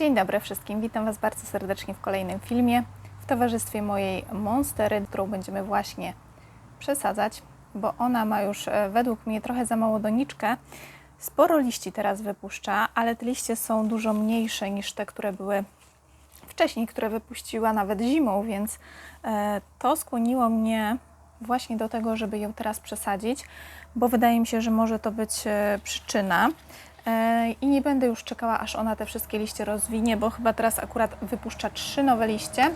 Dzień dobry wszystkim, witam Was bardzo serdecznie w kolejnym filmie w towarzystwie mojej Monstery, którą będziemy właśnie przesadzać, bo ona ma już e, według mnie trochę za mało doniczkę. Sporo liści teraz wypuszcza, ale te liście są dużo mniejsze niż te, które były wcześniej, które wypuściła nawet zimą, więc e, to skłoniło mnie właśnie do tego, żeby ją teraz przesadzić, bo wydaje mi się, że może to być e, przyczyna. E, I nie będę już czekała, aż ona te wszystkie liście rozwinie, bo chyba teraz akurat wypuszcza trzy nowe liście.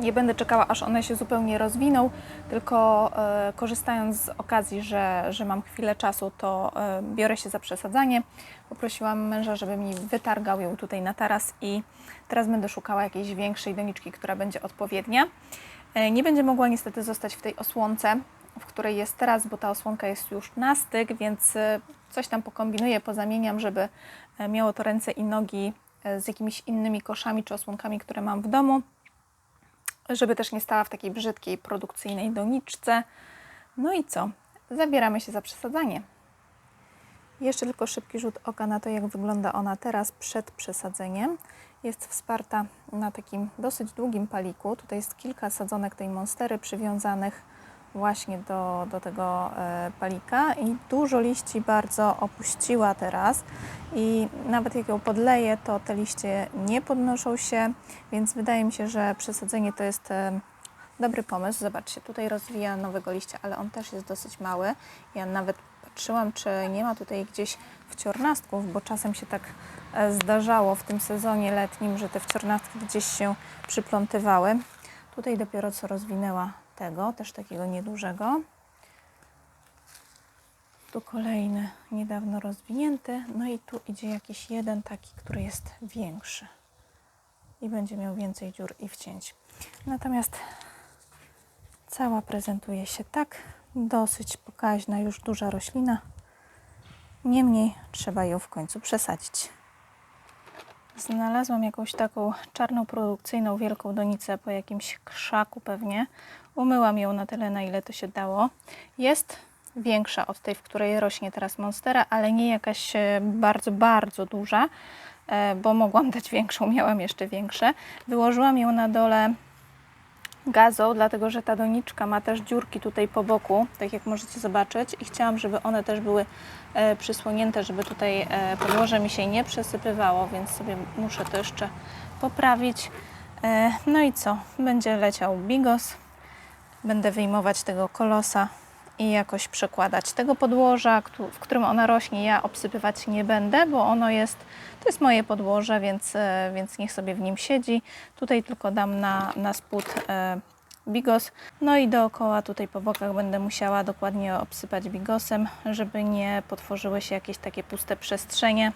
Nie będę czekała, aż one się zupełnie rozwiną, tylko e, korzystając z okazji, że, że mam chwilę czasu, to e, biorę się za przesadzanie. Poprosiłam męża, żeby mi wytargał ją tutaj na taras i teraz będę szukała jakiejś większej doniczki, która będzie odpowiednia. Nie będzie mogła niestety zostać w tej osłonce, w której jest teraz, bo ta osłonka jest już na styk, więc coś tam pokombinuję, pozamieniam, żeby e, miało to ręce i nogi e, z jakimiś innymi koszami czy osłonkami, które mam w domu żeby też nie stała w takiej brzydkiej, produkcyjnej doniczce. No i co? Zabieramy się za przesadzanie. Jeszcze tylko szybki rzut oka na to, jak wygląda ona teraz przed przesadzeniem. Jest wsparta na takim dosyć długim paliku. Tutaj jest kilka sadzonek tej monstery przywiązanych właśnie do, do tego e, palika i dużo liści bardzo opuściła teraz i nawet jak ją podleję, to te liście nie podnoszą się, więc wydaje mi się, że przesadzenie to jest e, dobry pomysł. Zobaczcie, tutaj rozwija nowego liścia, ale on też jest dosyć mały. Ja nawet patrzyłam, czy nie ma tutaj gdzieś wciornastków, bo czasem się tak e, zdarzało w tym sezonie letnim, że te wciornastki gdzieś się przyplątywały. Tutaj dopiero co rozwinęła tego, też takiego niedużego. Tu kolejny, niedawno rozwinięty. No i tu idzie jakiś jeden taki, który jest większy. I będzie miał więcej dziur i wcięć. Natomiast cała prezentuje się tak. Dosyć pokaźna, już duża roślina. Niemniej trzeba ją w końcu przesadzić. Znalazłam jakąś taką czarną produkcyjną wielką donicę po jakimś krzaku pewnie. Umyłam ją na tyle, na ile to się dało. Jest większa od tej, w której rośnie teraz monstera, ale nie jakaś e, bardzo, bardzo duża, e, bo mogłam dać większą, miałam jeszcze większe. Wyłożyłam ją na dole gazą, dlatego że ta doniczka ma też dziurki tutaj po boku, tak jak możecie zobaczyć i chciałam, żeby one też były e, przysłonięte, żeby tutaj e, podłoże mi się nie przesypywało, więc sobie muszę to jeszcze poprawić. E, no i co? Będzie leciał bigos, będę wyjmować tego kolosa i jakoś przekładać tego podłoża, w którym ona rośnie, ja obsypywać nie będę, bo ono jest, to jest moje podłoże, więc, e, więc niech sobie w nim siedzi. Tutaj tylko dam na, na spód e, bigos. No i dookoła tutaj po bokach będę musiała dokładnie obsypać bigosem, żeby nie potworzyły się jakieś takie puste przestrzenie.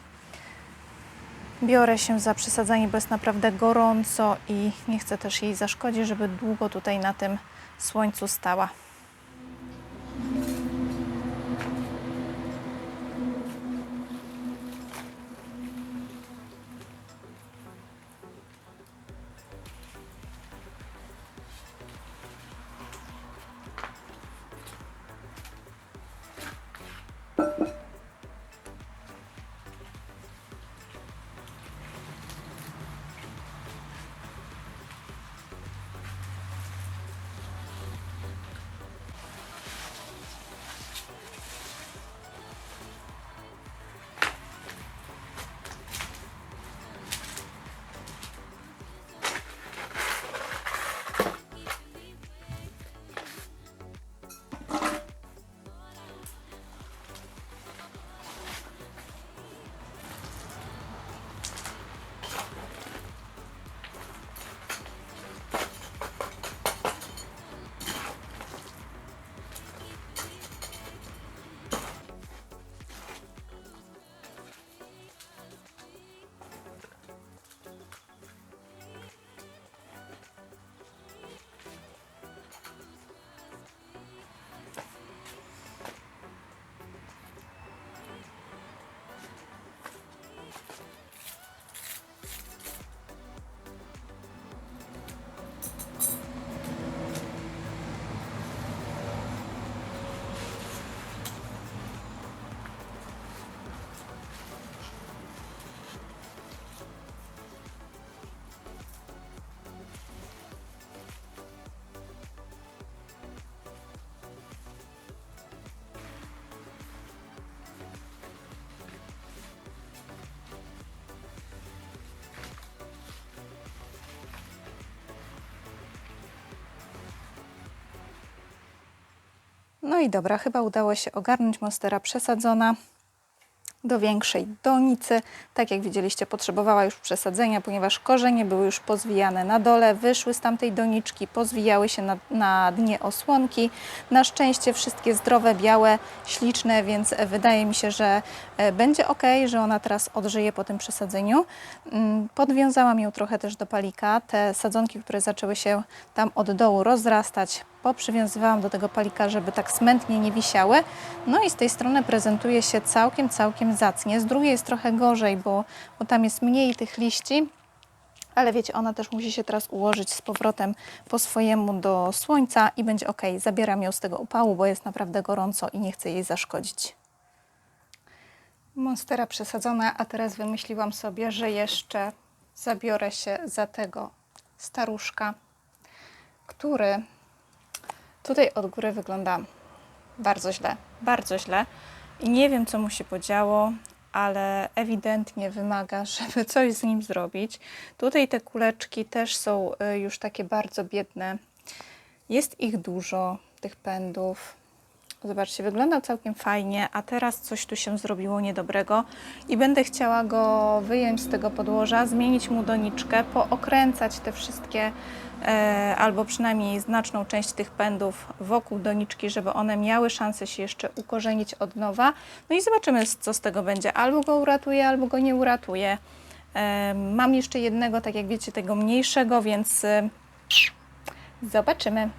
Biorę się za przesadzanie, bo jest naprawdę gorąco i nie chcę też jej zaszkodzić, żeby długo tutaj na tym słońcu stała. No i dobra, chyba udało się ogarnąć monstera przesadzona do większej donicy. Tak jak widzieliście, potrzebowała już przesadzenia, ponieważ korzenie były już pozwijane na dole, wyszły z tamtej doniczki, pozwijały się na, na dnie osłonki. Na szczęście wszystkie zdrowe, białe, śliczne, więc wydaje mi się, że e, będzie ok, że ona teraz odżyje po tym przesadzeniu. Mm, Podwiązałam ją trochę też do palika. Te sadzonki, które zaczęły się tam od dołu rozrastać, poprzywiązywałam do tego palika, żeby tak smętnie nie wisiały. No i z tej strony prezentuje się całkiem, całkiem zacnie. Z drugiej jest trochę gorzej, bo, bo tam jest mniej tych liści. Ale wiecie, ona też musi się teraz ułożyć z powrotem po swojemu do słońca i będzie ok. Zabieram ją z tego upału, bo jest naprawdę gorąco i nie chcę jej zaszkodzić. Monstera przesadzona, a teraz wymyśliłam sobie, że jeszcze zabiorę się za tego staruszka, który tutaj od góry wygląda bardzo źle, bardzo źle. I nie wiem, co mu się podziało, ale ewidentnie wymaga, żeby coś z nim zrobić. Tutaj te kuleczki też są y, już takie bardzo biedne. Jest ich dużo, tych pędów. Zobaczcie, wyglądał całkiem fajnie, a teraz coś tu się zrobiło niedobrego i będę chciała go wyjąć z tego podłoża, zmienić mu doniczkę, pookręcać te wszystkie, albo przynajmniej znaczną część tych pędów wokół doniczki, żeby one miały szansę się jeszcze ukorzenić od nowa. No i zobaczymy, co z tego będzie. Albo go uratuje, albo go nie uratuje. E, mam jeszcze jednego, tak jak wiecie, tego mniejszego, więc e, zobaczymy.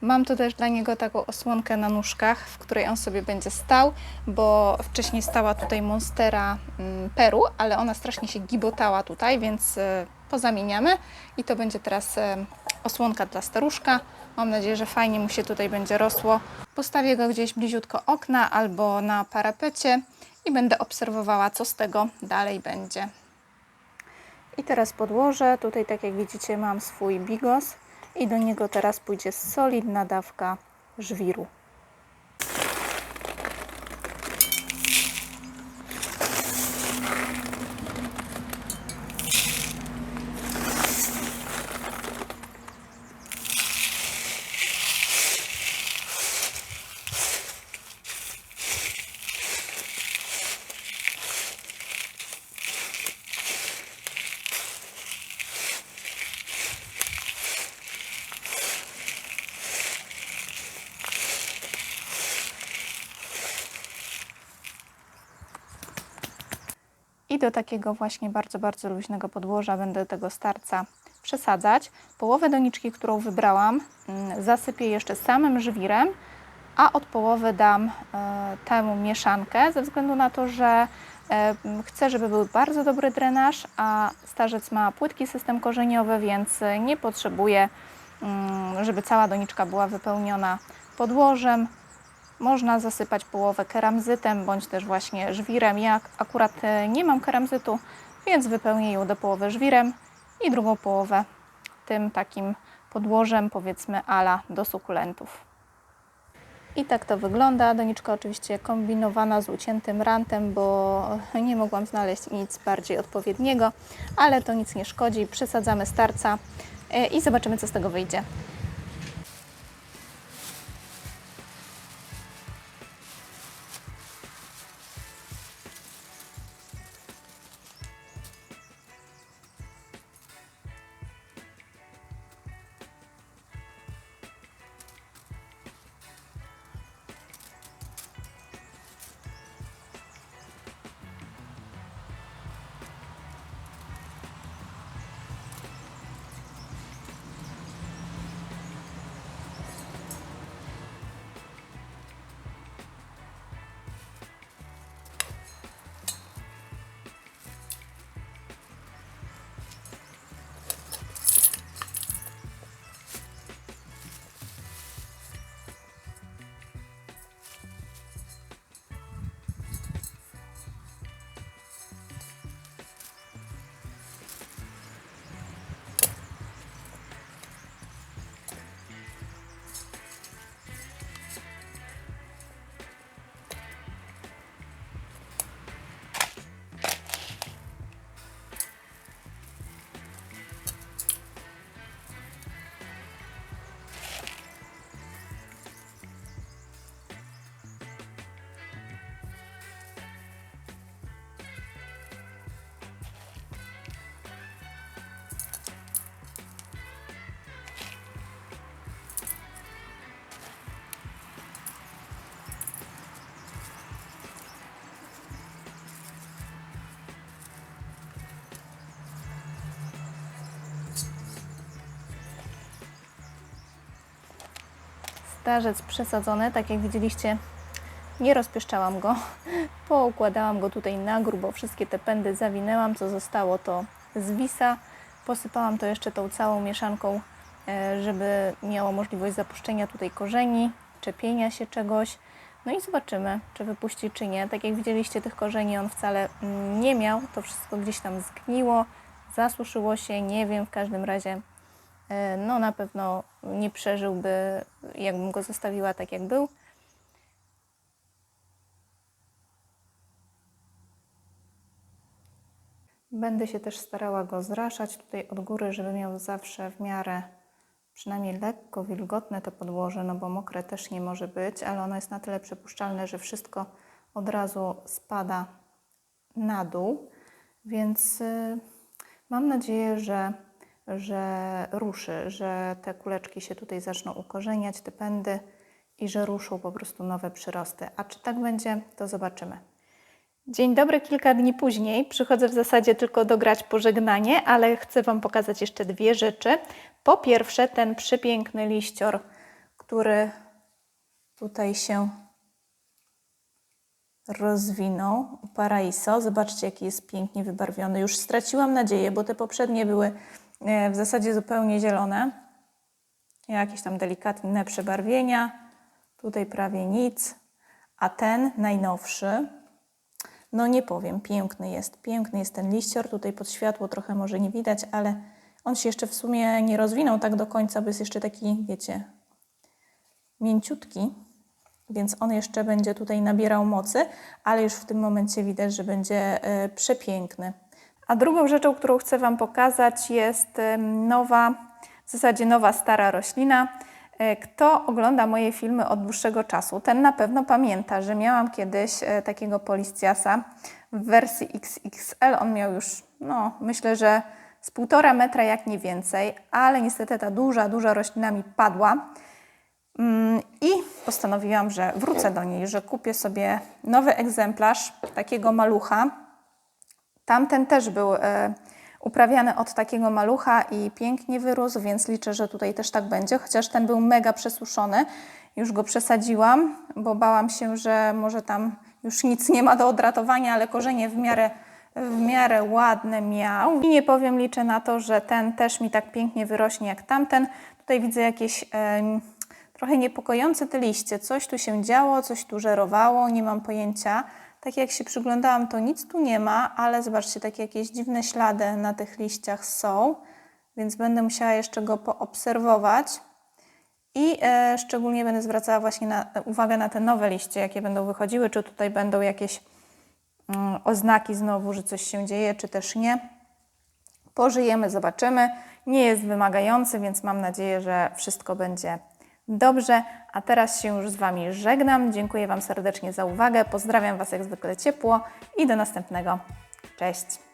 Mam tu też dla niego taką osłonkę na nóżkach, w której on sobie będzie stał, bo wcześniej stała tutaj Monstera mm, Peru, ale ona strasznie się gibotała tutaj, więc e, pozamieniamy i to będzie teraz e, osłonka dla staruszka. Mam nadzieję, że fajnie mu się tutaj będzie rosło. Postawię go gdzieś bliziutko okna albo na parapecie i będę obserwowała, co z tego dalej będzie. I teraz podłożę. Tutaj, tak jak widzicie, mam swój bigos i do niego teraz pójdzie solidna dawka żwiru. I do takiego właśnie bardzo, bardzo luźnego podłoża będę tego starca przesadzać. Połowę doniczki, którą wybrałam, mm, zasypię jeszcze samym żwirem, a od połowy dam e, temu mieszankę, ze względu na to, że e, chcę, żeby był bardzo dobry drenaż, a starzec ma płytki system korzeniowy, więc nie potrzebuje, mm, żeby cała doniczka była wypełniona podłożem. Można zasypać połowę keramzytem bądź też właśnie żwirem. Ja akurat e, nie mam keramzytu, więc wypełnię ją do połowy żwirem i drugą połowę tym takim podłożem, powiedzmy ala do sukulentów. I tak to wygląda. Doniczka oczywiście kombinowana z uciętym rantem, bo nie mogłam znaleźć nic bardziej odpowiedniego, ale to nic nie szkodzi. Przesadzamy starca e, i zobaczymy, co z tego wyjdzie. Starzec przesadzony, tak jak widzieliście, nie rozpieszczałam go, poukładałam go tutaj na grubo, wszystkie te pędy zawinęłam, co zostało to zwisa, posypałam to jeszcze tą całą mieszanką, e, żeby miało możliwość zapuszczenia tutaj korzeni, czepienia się czegoś, no i zobaczymy, czy wypuści, czy nie. Tak jak widzieliście, tych korzeni on wcale mm, nie miał, to wszystko gdzieś tam zgniło, zasuszyło się, nie wiem, w każdym razie no na pewno nie przeżyłby, jakbym go zostawiła tak jak był. Będę się też starała go zraszać tutaj od góry, żeby miał zawsze w miarę przynajmniej lekko wilgotne to podłoże, no bo mokre też nie może być, ale ono jest na tyle przepuszczalne, że wszystko od razu spada na dół, więc y, mam nadzieję, że, że ruszy, że te kuleczki się tutaj zaczną ukorzeniać, te pędy i że ruszą po prostu nowe przyrosty. A czy tak będzie, to zobaczymy. Dzień dobry, kilka dni później. Przychodzę w zasadzie tylko dograć pożegnanie, ale chcę Wam pokazać jeszcze dwie rzeczy. Po pierwsze, ten przepiękny liścior, który tutaj się rozwinął. Paraiso. Zobaczcie, jaki jest pięknie wybarwiony. Już straciłam nadzieję, bo te poprzednie były w zasadzie zupełnie zielone. Jakieś tam delikatne przebarwienia. Tutaj prawie nic. A ten najnowszy, no nie powiem, piękny jest. Piękny jest ten liścior. Tutaj pod światło trochę może nie widać, ale on się jeszcze w sumie nie rozwinął tak do końca, bo jest jeszcze taki, wiecie, mięciutki. Więc on jeszcze będzie tutaj nabierał mocy, ale już w tym momencie widać, że będzie e, przepiękny. A drugą rzeczą, którą chcę Wam pokazać jest em, nowa, w zasadzie nowa stara roślina. E, Kto ogląda moje filmy od dłuższego czasu, ten na pewno pamięta, że miałam kiedyś e, takiego polisciasa w wersji XXL. On miał już, no myślę, że z półtora metra, jak nie więcej, ale niestety ta duża, duża roślina mi padła. Mm, I postanowiłam, że wrócę do niej, że kupię sobie nowy egzemplarz takiego malucha. Tamten też był e, uprawiany od takiego malucha i pięknie wyrósł, więc liczę, że tutaj też tak będzie. Chociaż ten był mega przesuszony, już go przesadziłam, bo bałam się, że może tam już nic nie ma do odratowania, ale korzenie w miarę, w miarę ładne miał. I nie powiem, liczę na to, że ten też mi tak pięknie wyrośnie jak tamten. Tutaj widzę jakieś em, trochę niepokojące te liście. Coś tu się działo, coś tu żerowało, nie mam pojęcia. Tak jak się przyglądałam, to nic tu nie ma, ale zobaczcie, takie jakieś dziwne ślady na tych liściach są, więc będę musiała jeszcze go poobserwować. I e, szczególnie będę zwracała właśnie na, uwagę na te nowe liście, jakie będą wychodziły, czy tutaj będą jakieś mm, oznaki znowu, że coś się dzieje, czy też nie. Pożyjemy, zobaczymy. Nie jest wymagający, więc mam nadzieję, że wszystko będzie dobrze. A teraz się już z Wami żegnam. Dziękuję Wam serdecznie za uwagę. Pozdrawiam Was jak zwykle ciepło i do następnego. Cześć!